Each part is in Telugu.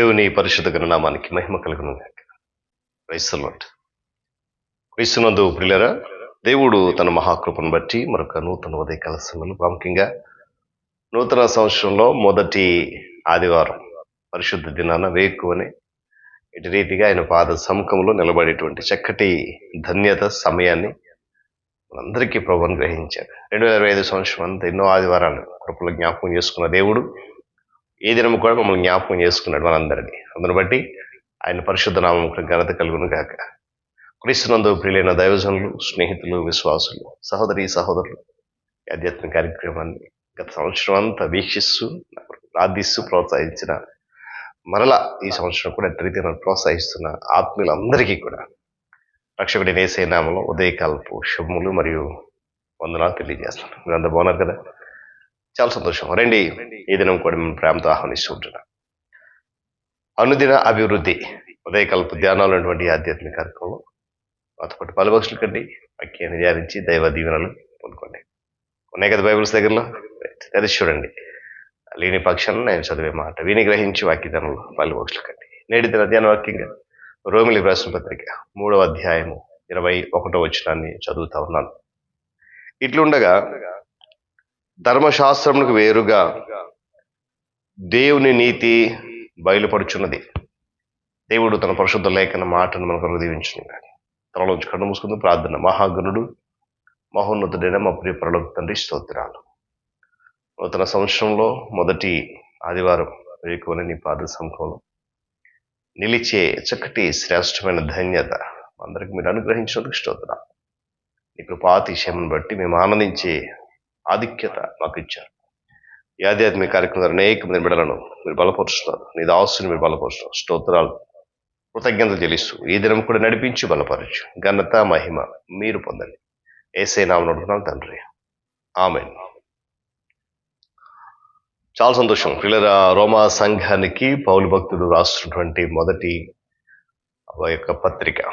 దేవుని పరిశుద్ధ గణనామానికి మహిమ కలుగును క్రైస్తలోట్ క్రీస్తునందు ప్రిలరా దేవుడు తన మహాకృపను బట్టి మరొక నూతన ఉదయ కలసములు ప్రాముఖ్యంగా నూతన సంవత్సరంలో మొదటి ఆదివారం పరిశుద్ధ దినాన వేకువని ఇటు రీతిగా ఆయన పాద సముఖంలో నిలబడేటువంటి చక్కటి ధన్యత సమయాన్ని మనందరికీ ప్రభుని గ్రహించారు రెండు వేల ఇరవై ఐదు సంవత్సరం అంతా ఎన్నో ఆదివారాలు కృపలు జ్ఞాపకం చేసుకున్న దేవుడు. ఏ దినము కూడా మమ్మల్ని జ్ఞాపకం చేసుకున్నాడు మనందరినీ. అందును బట్టి ఆయన పరిశుద్ధ నామం ఘనత కలుగును గాక. క్రీస్తునందు ప్రియులైన దైవజనులు స్నేహితులు విశ్వాసులు సహోదరి సహోదరులు ఆధ్యాత్మిక కార్యక్రమాన్ని గత సంవత్సరం అంతా వీక్షిస్తూ ప్రార్థిస్తూ ప్రోత్సహించిన మరలా ఈ సంవత్సరం కూడా ఎట్టి నన్ను ప్రోత్సహిస్తున్న ఆత్మీయులందరికీ కూడా రక్షకుడి నేసే నామంలో ఉదయకాలపు శుభములు మరియు వందనాలు తెలియజేస్తాను మీరు అంత బాగున్నారు కదా? చాలా సంతోషం. రండి ఈ దినం కూడా మేము ప్రేమతో ఆహ్వానిస్తూ ఉంటున్నాం. అనుదిన అభివృద్ధి ఉదయకాలపు ధ్యానాలు అనేటువంటి ఈ ఆధ్యాత్మిక కార్యక్రమంలో మాతో పాటు పలుభక్షులు కండి వాక్యాన్ని ధ్యానించి దైవ దీవెనలు పొందుకోండి. ఉన్నాయి కదా బైబిల్స్ దగ్గరలో? అది చూడండి. లేని పక్షాన్ని నేను చదివే మాట విని గ్రహించి వాక్యదానంలో పలుభక్షులు కండి నేటి దిన ధ్యాన వాక్యంగా రోమిలి ప్రశ్న పత్రిక మూడవ అధ్యాయము ఇరవై ఒకటో వచనాన్ని చదువుతా ఉన్నాను. ఇట్లుండగా ధర్మశాస్త్రములకు వేరుగా దేవుని నీతి బయలుపడుచున్నది దేవుడు తన పరిశుద్ధ లేఖన మాటను మనకు దీవించును కానీ తనలోంచి కన్ను మూసుకుంది ప్రార్థన. మహాగణుడు మహోన్నతుడైన మా ప్రియ పరలోక తండ్రి స్తోత్రాలు. నూతన సంవత్సరంలో మొదటి ఆదివారం వేకువని నీ పాద సంఘంలో నిలిచే చక్కటి శ్రేష్టమైన ధన్యత అందరికి మీరు అనుగ్రహించినందుకు స్తోత్రాలు. నీ కృపాతిశయమును బట్టి మేము ఆనందించే ఆధిక్యత మాకు ఇచ్చారు ఈ ఆధ్యాత్మిక కార్యక్రమం అనేక మంది బిడలను మీరు బలపరుస్తున్నారు. నీ దాసుని మీరు బలపరుస్తున్నారు. స్తోత్రాలు కృతజ్ఞతలు తెలుస్తూ ఈ దినం కూడా నడిపించి బలపరచు. ఘనత మహిమ మీరు పొందండి. ఏసే నామం అడుగుతున్నాను తండ్రి. ఆమె చాలా సంతోషం. పిల్లల రోమా సంఘానికి పౌలు భక్తుడు రాస్తున్నటువంటి మొదటి ఆ యొక్క పత్రిక.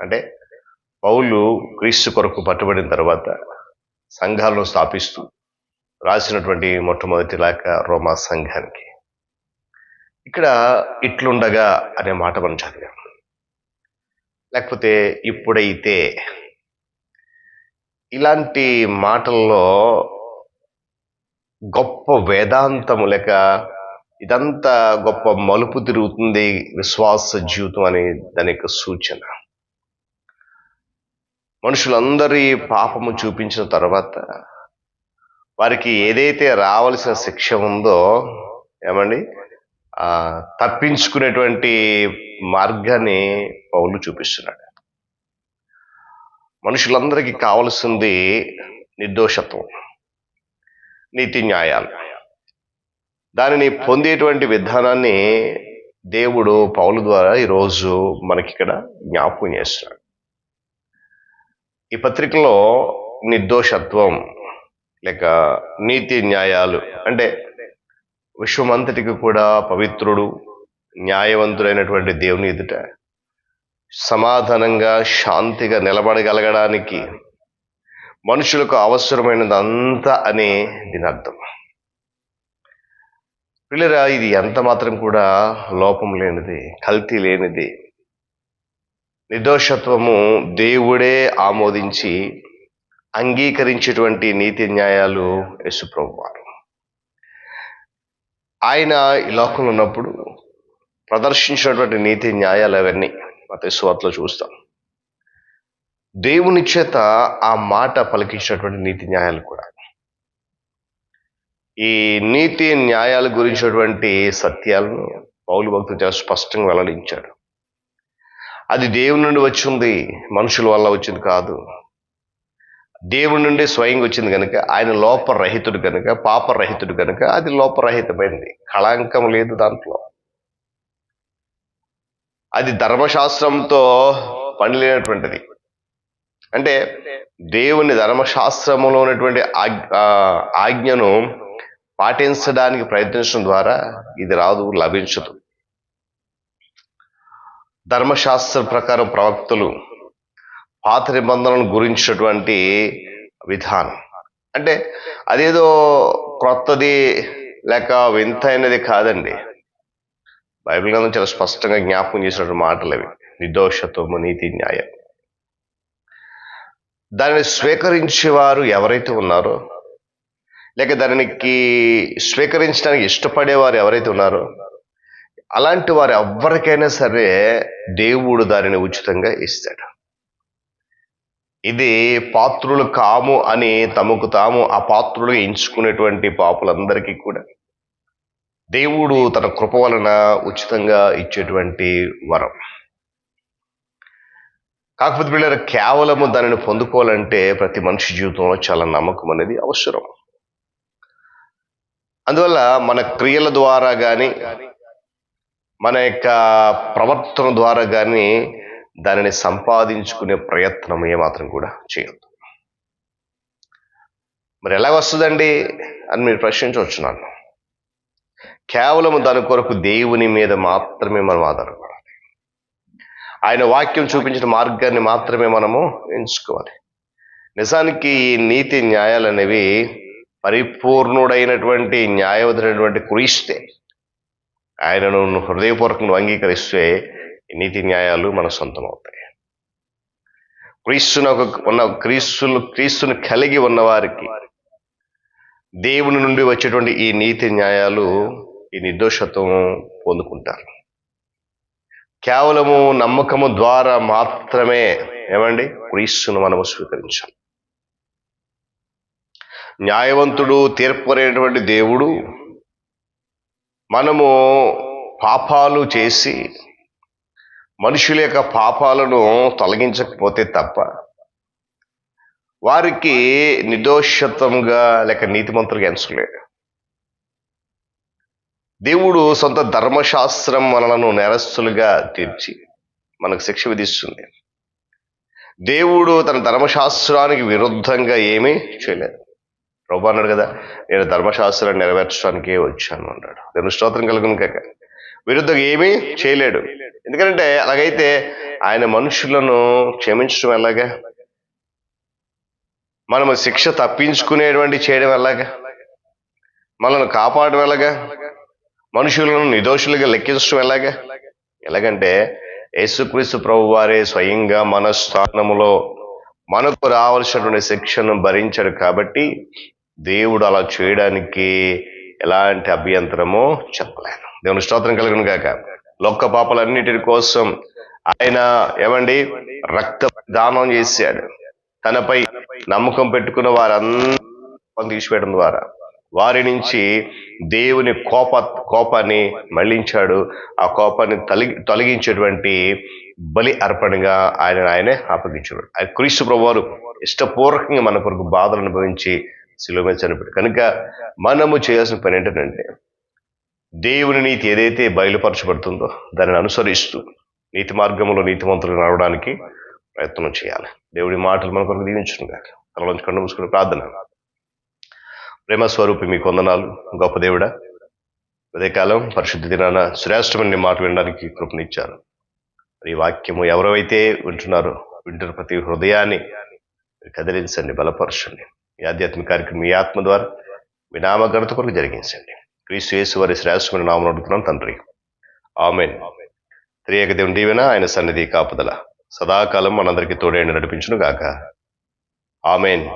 అంటే పౌలు క్రీస్తు కొరకు పట్టుబడిన తర్వాత సంఘాలను స్థాపిస్తూ రాసినటువంటి మొట్టమొదటి లేఖ రోమా సంఘానికి. ఇక్కడ ఇట్లుండగా అనే మాట మనం చదివాం. లేకపోతే ఇప్పుడైతే ఇలాంటి మాటల్లో గొప్ప వేదాంతము లేక ఇదంతా గొప్ప మలుపు తిరుగుతుంది విశ్వాస జీవితం అనే దాని యొక్క సూచన. మనుషులందరి పాపము చూపించిన తర్వాత వారికి ఏదైతే రావలసిన శిక్ష ఉందో ఏమండి? తప్పించుకునేటువంటి మార్గాన్ని పౌలు చూపిస్తున్నాడు. మనుషులందరికీ కావలసింది నిర్దోషత్వం నీతి న్యాయాలు. దానిని పొందేటువంటి విధానాన్ని దేవుడు పౌలు ద్వారా ఈరోజు మనకి ఇక్కడ జ్ఞాపకం చేస్తున్నాడు. ఈ పత్రికలో నిర్దోషత్వం లేక నీతి న్యాయాలు అంటే విశ్వమంతటికి కూడా పవిత్రుడు న్యాయవంతుడైనటువంటి దేవుని ఎదుట సమాధానంగా శాంతిగా నిలబడగలగడానికి మనుషులకు అవసరమైనదంతా అనే దీని అర్థం. పిల్లరా ఇది ఎంత మాత్రం కూడా లోపం లేనిది కల్తీ లేనిది నిర్దోషత్వము దేవుడే ఆమోదించి అంగీకరించేటువంటి నీతి న్యాయాలు యశుప్రభు వారు ఆయన ఈ లోకంలో ఉన్నప్పుడు ప్రదర్శించినటువంటి నీతి న్యాయాలు అవన్నీ మత స్వార్తలో చూస్తాం. దేవుని చేత ఆ మాట పలికించినటువంటి నీతి న్యాయాలు కూడా. ఈ నీతి న్యాయాల గురించినటువంటి సత్యాలను పౌలు భక్తులు చాలా స్పష్టంగా వెల్లడించాడు అది దేవుని నుండి వచ్చింది మనుషుల వల్ల వచ్చింది కాదు. దేవుడి నుండి స్వయంగా వచ్చింది కనుక ఆయన లోపరహితుడు కనుక పాపరహితుడు కనుక అది లోపరహితమైంది. కళంకం లేదు దాంట్లో. అది ధర్మశాస్త్రంతో పని లేనటువంటిది అంటే దేవుని ధర్మశాస్త్రంలో ఉన్నటువంటి ఆజ్ఞను పాటించడానికి ప్రయత్నించడం ద్వారా ఇది రాదు లభించదు. ధర్మశాస్త్ర ప్రకారం ప్రవక్తలు పాత నిబంధనలను గురించినటువంటి విధానం. అంటే అదేదో క్రొత్తది లేక వింతైనది కాదండి. బైబిల్ గ్రంథం చాలా స్పష్టంగా జ్ఞాపకం చేసినటువంటి మాటలు అవి. నిర్దోషత్వము నీతి న్యాయం. దానిని స్వీకరించేవారు ఎవరైతే ఉన్నారో లేక దానికి స్వీకరించడానికి ఇష్టపడేవారు ఎవరైతే ఉన్నారో అలాంటి వారు ఎవరికైనా సరే దేవుడు దానిని ఉచితంగా ఇస్తాడు. ఇది పాత్రులు కాము అని తమకు తాము ఆ పాత్రులుగా ఎంచుకునేటువంటి పాపులందరికీ కూడా. దేవుడు తన కృప వలన ఉచితంగా ఇచ్చేటువంటి వరం. కాకపోతే వీళ్ళ కేవలము దానిని పొందుకోవాలంటే ప్రతి మనిషి జీవితంలో చాలా నమ్మకం అనేది అవసరం. అందువల్ల మన క్రియల ద్వారా కానీ మన యొక్క ప్రవర్తన ద్వారా కానీ దానిని సంపాదించుకునే ప్రయత్నం ఏమాత్రం కూడా చేయొద్దు. మరి ఎలా వస్తుందండి అని మీరు ప్రశ్నించవచ్చు నన్ను కేవలం దాని కొరకు దేవుని మీద మాత్రమే మనం ఆధారపడాలి. ఆయన వాక్యం చూపించిన మార్గాన్ని మాత్రమే మనము ఎంచుకోవాలి. నిజానికి ఈ నీతి న్యాయాలు అనేవి పరిపూర్ణుడైనటువంటి న్యాయవదైనటువంటి క్రీస్తే ఆయనను హృదయపూర్వకంగా అంగీకరిస్తే ఈ నీతి న్యాయాలు మన సొంతం అవుతాయి క్రీస్తును ఒక ఉన్న క్రీస్తులు క్రీస్తును కలిగి ఉన్న వారికి దేవుని నుండి వచ్చేటువంటి ఈ నీతి న్యాయాలు ఈ నిర్దోషత్వం పొందుకుంటారు. కేవలము నమ్మకము ద్వారా మాత్రమే ఏమండి? క్రీస్తును మనము స్వీకరించాలి. న్యాయవంతుడు తీర్పరైనటువంటి దేవుడు మనము పాపాలు చేసి మనుషుల యొక్క పాపాలను తొలగించకపోతే తప్ప వారికి నిర్దోషత్వంగా లేక నీతిమంతులుగా ఎంచలేడు దేవుడు సొంత ధర్మశాస్త్రం మనలను నేరస్తులుగా తీర్చి మనకు శిక్ష విధిస్తుంది. దేవుడు తన ధర్మశాస్త్రానికి విరుద్ధంగా ఏమీ చేయలేదు. ప్రభు అన్నాడు కదా నేను ధర్మశాస్త్రాన్ని నెరవేర్చడానికే వచ్చాను అన్నాడు. నేను స్తోత్రం కలుగును కాక. విరుద్ధంగా ఏమీ చేయలేడు. ఎందుకంటే అలాగైతే ఆయన మనుషులను క్షమించడం ఎలాగా? మనము శిక్ష తప్పించుకునేటువంటి చేయడం ఎలాగా? మనల్ని కాపాడడం ఎలాగా? మనుషులను నిర్దోషులుగా లెక్కించడం ఎలాగా? ఎలాగంటే యేసుక్రీస్తు ప్రభు వారే స్వయంగా మన స్థానములో మనకు రావాల్సినటువంటి శిక్షను భరించాడు కాబట్టి దేవుడు అలా చేయడానికి ఎలాంటి అభ్యంతరమో చెప్పలేను. దేవుని స్తోత్రం కలుగును గాక. లొక్క పాపలన్నిటి కోసం ఆయన ఏమండి? రక్త దానం చేశాడు. తనపై నమ్మకం పెట్టుకున్న వారందరూ తీసివేయడం ద్వారా. వారి నుంచి దేవుని కోప కోపాన్ని మళ్ళించాడు ఆ కోపాన్ని తొలగి తొలగించేటువంటి బలి అర్పణగా ఆయన ఆయనే అప్పగించాడు ఆయన క్రీస్తు ప్రభువారు ఇష్టపూర్వకంగా మన కొరకు బాధలు అనుభవించి శిలువ చనిపోయాడు కనుక మనము చేయాల్సిన పని ఏంటంటే దేవుని నీతి ఏదైతే బయలుపరచబడుతుందో దానిని అనుసరిస్తూ నీతి మార్గంలో నీతిమంతులు నడవడానికి ప్రయత్నం చేయాలి. దేవుడి మాటలు మన కొరకు దీవించడం కాక తనలోంచి కన్ను మూసుకుని ప్రార్థన. ప్రేమ స్వరూపి మీ కొందనాలు గొప్ప దేవుడా ఉదయకాలం పరిశుద్ధ దినాన శ్రేష్టమైన మాట వినడానికి కృపనిచ్చారు. మరి ఈ వాక్యము ఎవరైతే వింటున్నారో వింటున్న ప్రతి హృదయాన్ని కదిలించండి బలపరచండి. ఈ ఆధ్యాత్మిక కార్యక్రమం మీ ఆత్మ ద్వారా మీ నామఘనత కొరకు జరిగించండి. క్రీస్తు యేసు వారి శ్రేష్టమైన నామం అడుగుతున్నాం తండ్రి. ఆమెన్. త్రియేక దేవుని దీవెన ఆయన సన్నిధి కాపుదల. సదాకాలం మనందరికీ తోడైన నడిపించును గాక ఆమెన్.